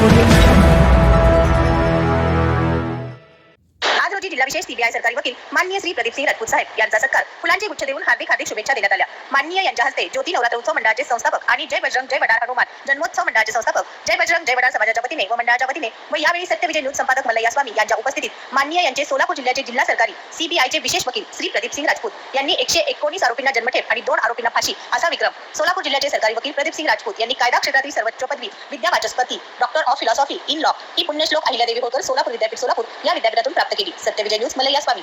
Audio विशेष CBI सरकारी वकील माननीय श्री प्रदीप सिंह राजपूत साहेब यांचा सत्कार. फुलांचे गुच्छ देऊन हार्दिक हार्दिक शुभेच्छा देण्यात आल्या. माननीय यांच्या हस्ते ज्योती नवरात्र उत्सव मंडळाचे संस्थापक आणि जय बजरंग जय वडार हनुमान जन्मोत्सव मंडळाचे संस्थापक जय बजरंग जय वडार समाजाच्या वतीने व मंडळाच्या वतीने व यावेळी सत्यविजय न्यूज संपादक मल्लया स्वामी यांच्या उपस्थितीत माननीय यांचे सोलापूर जिल्ह्याचे जिल्हा सरकारी सीबीआयचे विशेष वकील श्री प्रदीप सिंह राजपूत यांनी एकशे एकोणीस आरोपींना जन्मठेप आणि दोन आरोपींना फाशी असा विक्रम सोलापूर जिल्ह्याचे सरकारी वकील प्रदीप सिंह राजपूत यांनी कायदा क्षेत्रातील सर्वोच्च पदवी विद्या वाचस्पती doctor of philosophy in law ही पुण्यश्लोक अहिल्यादेवी होकर सोलापूर विद्यापीठ सोलापूर या विद्यापीठातून प्राप्त केली. सत्यविजय मला मल्लय्या स्वामी